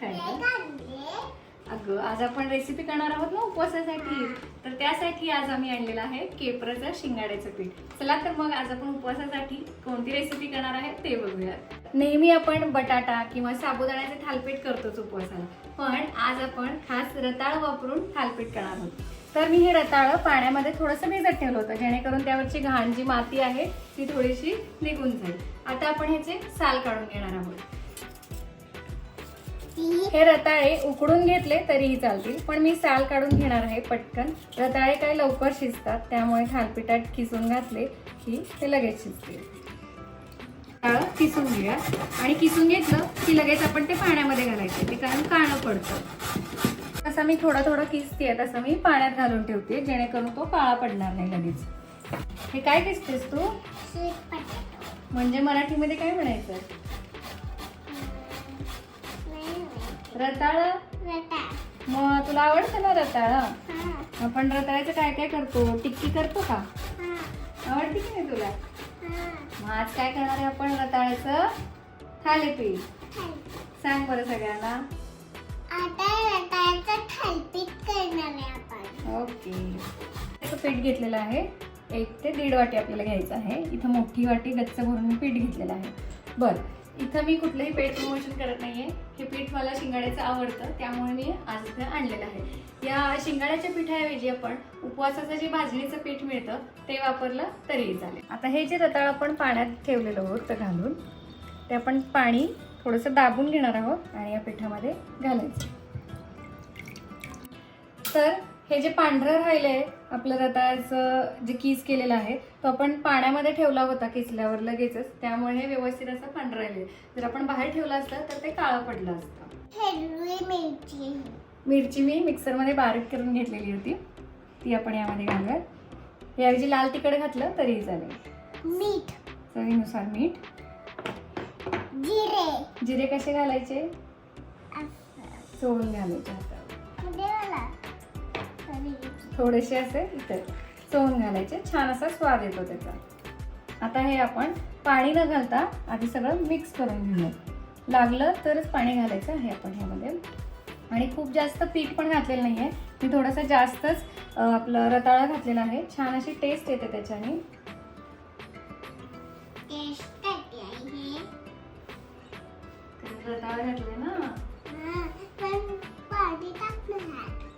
काय अगं आज आपण रेसिपी करणार आहोत ना उपवासासाठी. तर त्यासाठी आज आम्ही आणलेलं आहे केपराचं शिंगाड्याचं पीठ. चला तर मग आज आपण उपवासासाठी कोणती रेसिपी करणार आहे ते बघूया नेहमी आपण बटाटा किंवा साबुदाण्याचे थालपीठ करतोच उपवासाला. पण आज आपण खास रताळ वापरून थालपीठ करणार आहोत. तर मी हे रताळं पाण्यामध्ये थोडंसं भिजत ठेवलं होतं. जेणेकरून त्यावरची घाण जी माती आहे ती थोडीशी निघून जाईल. आता आपण ह्याचे साल काढून घेणार आहोत. हे रताळे उकडून घेतले तरीही चालतील पण मी साल काढून घेणार आहे पटकन. रताळे काय लवकर शिजतात त्यामुळे थालपिठात किसून घातले की ते लगेच शिजतील. रताळं किसून घेऊया. आणि किसून घेतलं की लगेच आपण ते पाण्यामध्ये घालायचे ते कारण काळं पडतं. तसं मी थोडं थोडं किसते तसं मी पाण्यात घालून ठेवते जेणेकरून तो काळा पडणार नाही लगेच. हे काय किसतेस तू? म्हणजे मराठीमध्ये काय म्हणायचं? रताळ? मग तुला आवडतं ना रताळ आपण रताळ्याचं काय काय करतो? टिक्की करतो का? आवडते की नाही तुला? मग आज काय करणार आहे आपण रताळ्याचं? थालीपीठ. सांग बरं सगळ्यांना. आता रताळ्याचं थालीपीठ करणार आहे आपण. ओके. त्याचं पीठ घेतलेलं आहे. एक ते दीड वाटी आपल्याला घ्यायचं आहे. इथं मोठी वाटी गच्च भरून मी पीठ घेतलेलं आहे. बरं. इथं मी कुठलंही पेट प्रमोशन करत नाहीये. हे पीठ मला शिंगाड्याचं आवडतं त्यामुळे मी आज इथं आणलेलं आहे. या शिंगाड्याच्या पिठाऐवजी आपण उपवासाचं जे भाजणीचं पीठ मिळतं ते वापरलं तरीही चालेल. आता हे जे रताळ आपण पाण्यात ठेवलेलं आहोत घालून ते आपण पाणी थोडंसं दाबून घेणार आहोत आणि या पिठामध्ये घालायचं. तर हे जे पांढरं राहिलंय आपलं रताळ्याचं जे किस केलेलं आहे तो आपण पाण्यामध्ये ठेवला होता किसल्यावर लगेचच. त्यामुळे हे व्यवस्थित असं पांढरं जर आपण बाहेर ठेवलं असतं तर ते काळं पडलं असतं. हिरवी मिरची. मिरची मी मिक्सरमध्ये बारीक करून घेतलेली होती. ती आपण यामध्ये घालूयात. याऐवजी लाल तिखट घातलं तरीही चालेल. मीठ. चवीनुसार मीठ. जिरे. जिरे कसे घालायचे. चोळून घालायचे हातावर. म्हणजे. थोडेसे असे इथे चोळून घालायचे. छान असा स्वाद येतो त्याचा. आता हे आपण पाणी न घालता आधी सगळं मिक्स करून घेऊया. लागलं तरच पाणी घालायचं आहे आपण ह्यामध्ये. आणि खूप जास्त पीठ पण घातलेलं नाही आहे मी थोडंसं जास्तच आपलं रताळा घातलेला आहे. छान अशी टेस्ट येते त्याच्याने. रताळा घातले ना?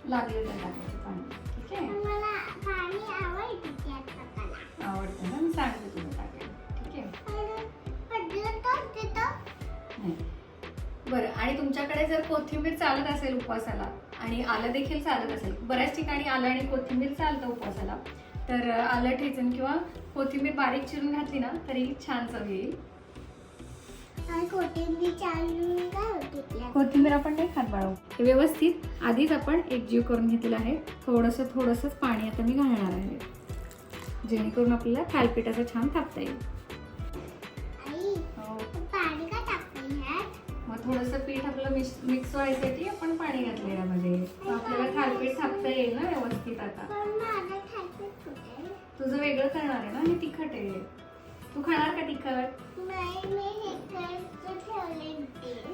लागले तर टाकायचं पाणी. बरं आणि तुमच्याकडे जर कोथिंबीर चालत असेल उपवासाला आणि आलं देखील चालत असेल बऱ्याच ठिकाणी आलं आणि कोथिंबीर चालतं उपवासाला तर आलं ठेचून किंवा कोथिंबीर बारीक चिरून घातली ना तरी छान चव येईल. कोथिंबीर आपण नाही खात बाळू. व्यवस्थित आधीच आपण एकजीव करून घेतलेलं आहे. थोडंसं थोडंसंच पाणी आता मी घालणार आहे. जेणेकरून आपल्याला थालपीठ असं छान थापता येईल. थोडंसं पीठ आपलं मिक्स मिक्स व्हायसाठी आपण पाणी घातलं यामध्ये आपल्याला थालपीठ थापता येईल ना व्यवस्थित आता. तुझं वेगळं करणार आहे ना? हे तिखट आहे. तू खाणार का तिखट? नाही मी हे.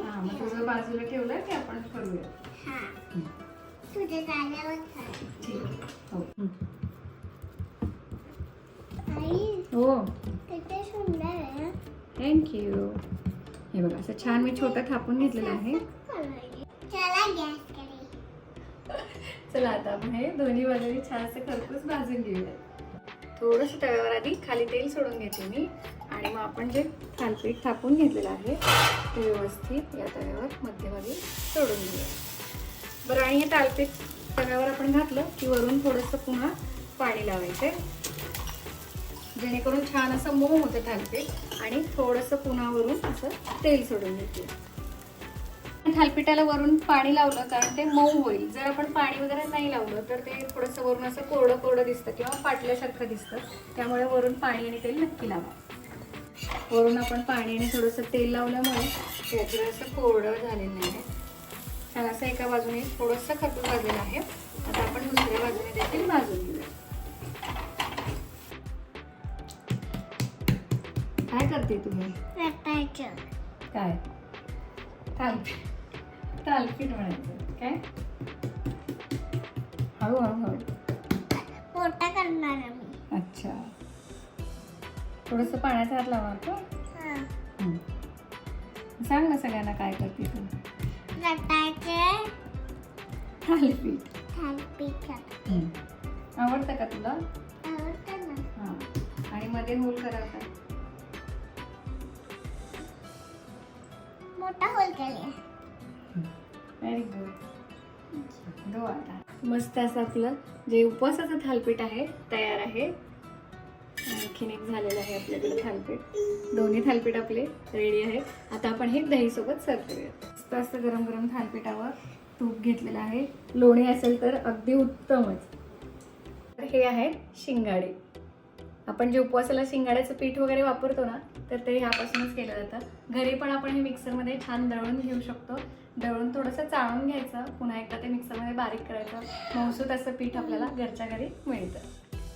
हा मग तुझं बाजूला ठेवलं की आपण करूया. हा तुझं झाल्यावर खा. ठीक हो हो थँक्यू हे बघा असं छान मी छोटं थापून घेतलेलं आहे. चला आता आपण हे दोन्ही बाजूनी छान असं खरपूस भाजून घेऊया थोडंसं तव्यावर आधी खाली तेल सोडून घेते मी. आणि मग आपण जे थालपीठ थापून घेतलेलं आहे ते व्यवस्थित या तव्यावर मध्यभागी सोडून घेऊया बरं आणि हे थालपीठ तव्यावर आपण घातलं की वरून थोडंसं पुन्हा पाणी लावायचं आहे जेणेकरून छान असं मऊ होतं थालपीठ. आणि थोडंसं पुन्हा वरून असं तेल सोडून घेते थालपिठाला वरून पाणी लावलं कारण ते मऊ होईल. जर आपण पाणी वगैरे नाही लावलं तर ते थोडंसं वरून असं कोरडं कोरडं दिसतं किंवा पाटल्यासारखं दिसतं. त्यामुळे वरून पाणी आणि तेल नक्की लावा. वरून आपण पाणी आणि थोडंसं तेल लावल्यामुळे त्याचं असं कोरडं झालेलं नाही आहे. छान असं एका बाजूने थोडंसं खतू भाजलेलं आहे. आता आपण दुसऱ्या बाजूने देखील भाजून घेऊ. करते तुम्ही? काय? थालपीठ. थालपीठ म्हणायचं. काय? हळू हळू. हळू मोठा करणार आहे मी अच्छा. थोडस पाण्याचा हात लावा हा. हम्म. सांग ना सगळ्यांना काय करते तू. रताळ्याचे थालीपीठ. थालीपीठ आवडतं का तुला? आवडतं ना. हां. आणि मध्ये होल करायचा मोठा होल केले व्हेरी गुड गो आता. मस्त असं आपलं जे उपवासाचं थालपीठ आहे तयार आहे. आणखीन एक झालेलं आहे आपल्याकडे थालपीठ. दोन्ही थालपीठ आपले रेडी आहेत. आता आपण हे दहीसोबत सर्व करूयात. मस्त असं गरम गरम थालपीठावर तूप घेतलेलं आहे. लोणी असेल तर अगदी उत्तमच. तर हे आहे शिंगाडे. आपण जे उपवासाला शिंगाड्याचं पीठ वगैरे वापरतो ना तर ते ह्यापासूनच केलं जातं. घरी पण आपण हे मिक्सरमध्ये छान दळून घेऊ शकतो. दळून थोडंसं चाळून घ्यायचं. पुन्हा एकदा ते मिक्सरमध्ये बारीक करायचं. मौसूत असं पीठ आपल्याला घरच्या घरी मिळतं.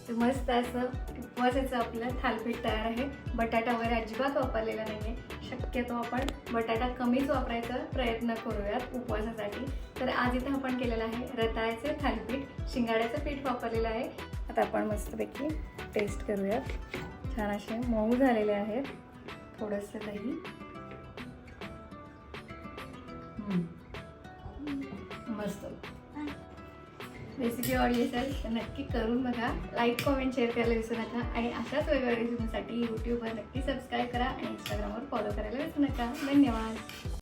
तर मस्त असं उपवासाचं आपलं थालपीठ तयार आहे. बटाटा वगैरे अजिबात वापरलेला नाही आहे शक्यतो आपण बटाटा कमीच वापरायचा प्रयत्न करूयात उपवासासाठी. तर आज इथं आपण केलेलं आहे रताळ्याचं थालपीठ. शिंगाड्याचं पीठ वापरलेलं आहे. आता आपण मस्तपैकी टेस्ट करूयात. छान असे मऊ झालेले आहेत. थोडंसं दही. मस्त. रेसिपी आवडली असेल तर नक्की करून बघा. लाईक कॉमेंट शेअर करायला विसरू नका. आणि अशाच वेगवेगळ्या रेसिपीसाठी यूट्यूबवर नक्की सबस्क्राईब करा आणि इंस्टाग्रामवर फॉलो करायला विसरू नका. धन्यवाद.